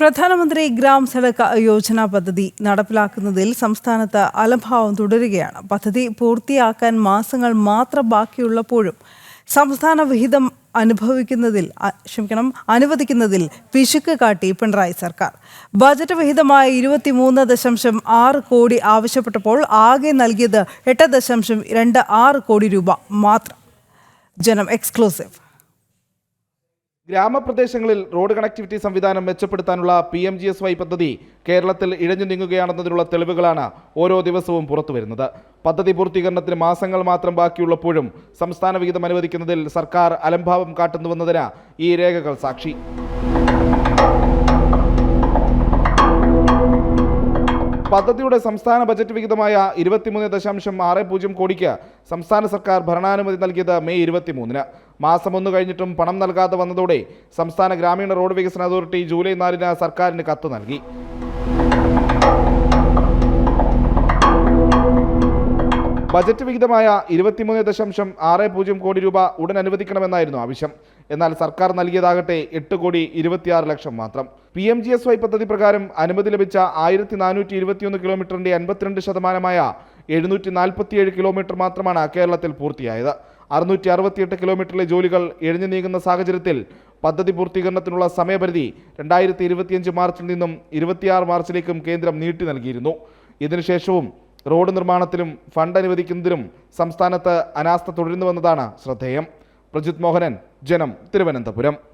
പ്രധാനമന്ത്രി ഗ്രാം സഡക് യോജന പദ്ധതി നടപ്പിലാക്കുന്നതിൽ സംസ്ഥാനത്ത് അലംഭാവം തുടരുകയാണ്. പദ്ധതി പൂർത്തിയാക്കാൻ മാസങ്ങൾ മാത്രം ബാക്കിയുള്ളപ്പോഴും സംസ്ഥാന വിഹിതം അനുഭവിക്കുന്നതിൽ ക്ഷമിക്കണം അനുവദിക്കുന്നതിൽ പിശുക്ക് കാട്ടി പിണറായി സർക്കാർ. ബജറ്റ് വിഹിതമായ ഇരുപത്തിമൂന്ന് ദശാംശം ആറ് കോടി ആവശ്യപ്പെട്ടപ്പോൾ ആകെ നൽകിയത് എട്ട് ദശാംശം രണ്ട് ആറ് കോടി രൂപ മാത്രം. ജനം എക്സ്ക്ലൂസീവ്. ഗ്രാമപ്രദേശങ്ങളിൽ റോഡ് കണക്ടിവിറ്റി സംവിധാനം മെച്ചപ്പെടുത്താനുള്ള P M G S Y പദ്ധതി കേരളത്തിൽ ഇഴഞ്ഞു നീങ്ങുകയാണെന്നതിനുള്ള തെളിവുകളാണ് ഓരോ ദിവസവും പുറത്തുവരുന്നത് പദ്ധതി പൂർത്തീകരണത്തിന് മാസങ്ങൾ മാത്രം ബാക്കിയുള്ളപ്പോഴും സംസ്ഥാന വിഹിതം അനുവദിക്കുന്നതിൽ സർക്കാർ അലംഭാവം കാട്ടുന്നുവെന്നതിന് ഈ രേഖകൾ സാക്ഷി. പദ്ധതിയുടെ സംസ്ഥാന ബജറ്റ് വിഹിതമായ ഇരുപത്തിമൂന്ന് ദശാംശം ആറ് പൂജ്യം കോടിക്ക് സംസ്ഥാന സർക്കാർ ഭരണാനുമതി നൽകിയത് മെയ് ഇരുപത്തിമൂന്നിന്. മാസം ഒന്ന് കഴിഞ്ഞിട്ടും പണം നൽകാതെ വന്നതോടെ സംസ്ഥാന ഗ്രാമീണ റോഡ് വികസന അതോറിറ്റി ജൂലൈ നാലിന് സർക്കാരിന് കത്ത് നൽകി. ബജറ്റ് വിഹിതമായ ഇരുപത്തിമൂന്ന് ദശാംശം ആറ് പൂജ്യം കോടി രൂപ ഉടൻ അനുവദിക്കണമെന്നായിരുന്നു ആവശ്യം. എന്നാൽ സർക്കാർ നൽകിയതാകട്ടെ എട്ട് കോടി ഇരുപത്തിയാറ് ലക്ഷം മാത്രം. P M G S Y പദ്ധതി പ്രകാരം അനുമതി ലഭിച്ച ആയിരത്തി നാനൂറ്റി ഇരുപത്തിയൊന്ന് കിലോമീറ്ററിന്റെ അൻപത്തിരണ്ട് ശതമാനമായ എഴുന്നൂറ്റി നാൽപ്പത്തിയേഴ് കിലോമീറ്റർ മാത്രമാണ് കേരളത്തിൽ പൂർത്തിയായത്. അറുന്നൂറ്റി അറുപത്തിയെട്ട് കിലോമീറ്ററിലെ ജോലികൾ എഴിഞ്ഞു നീങ്ങുന്ന സാഹചര്യത്തിൽ പദ്ധതി പൂർത്തീകരണത്തിനുള്ള സമയപരിധി രണ്ടായിരത്തി ഇരുപത്തിയഞ്ച് മാർച്ചിൽ നിന്നും ഇരുപത്തിയാറ് മാർച്ചിലേക്കും കേന്ദ്രം നീട്ടി നൽകിയിരുന്നു. ഇതിനുശേഷവും റോഡ് നിർമ്മാണത്തിലും ഫണ്ട് അനുവദിക്കുന്നതിലും സംസ്ഥാനത്ത് അനാസ്ഥ തുടരുന്നുവെന്നതാണ് ശ്രദ്ധേയം. പ്രജിത് മോഹനൻ ജനം തിരുവനന്തപുരം.